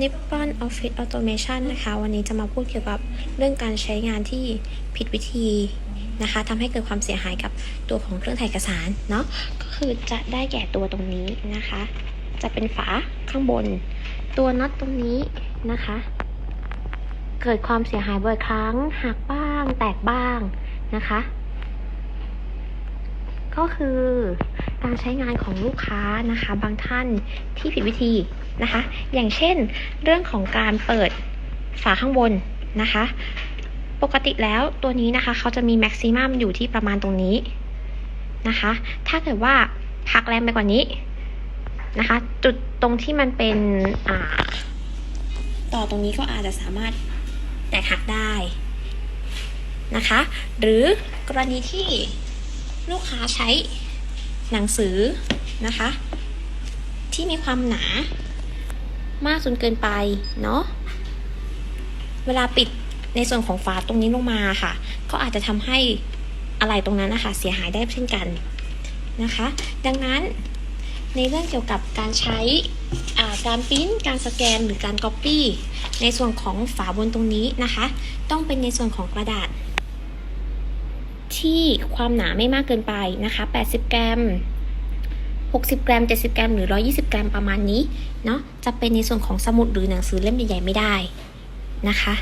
Nippon Office Automation นะคะ วันนี้จะมาพูดเกี่ยวกับเรื่องการใช้งานที่ผิดวิธีนะคะทำให้เกิดความเสียหายกับตัวของเครื่องถ่ายเอกสารเนาะก็คือจะได้แก่ตัวตรงนี้นะคะ จะเป็นฝาข้างบน ตัวน็อตตรงนี้นะคะ เกิดความเสียหายบ่อยครั้งหักบ้าง แตกบ้างนะคะ ก็คือการใช้งานของลูกค้านะคะ บางท่านที่ผิดวิธีนะคะ อย่างเช่น เรื่องของการเปิดฝาข้างบนนะคะ ปกติแล้วตัวนี้นะคะเขาจะมีแม็กซิมัมอยู่ที่ประมาณตรงนี้นะคะ ถ้าเกิดว่าพักแรงไปกว่านี้นะคะ จุดตรงที่มันเป็นต่อตรงนี้ก็อาจจะสามารถแตกหักได้นะคะ หรือกรณีที่ ลูกค้าใช้หนังสือนะคะ ที่มีความหนามากจนเกินไปเนาะเวลาปิดในส่วนของฝาตรงนี้ลงมาค่ะ ก็อาจจะทำให้อะไรตรงนั้นนะคะเสียหายได้เช่นกันนะคะ ดังนั้นในเรื่องเกี่ยวกับการใช้การปริ้นการสแกนหรือการก๊อปปี้ในส่วนของฝาบนตรงนี้นะคะ ต้องเป็นในส่วนของกระดาษ ที่ความหนาไม่มากเกินไปนะคะ 80 กรัม 60 กรัม 70 กรัม หรือ 120 กรัมประมาณนี้ เนาะ จะเป็นในส่วนของสมุดหรือหนังสือเล่มใหญ่ๆไม่ได้นะคะ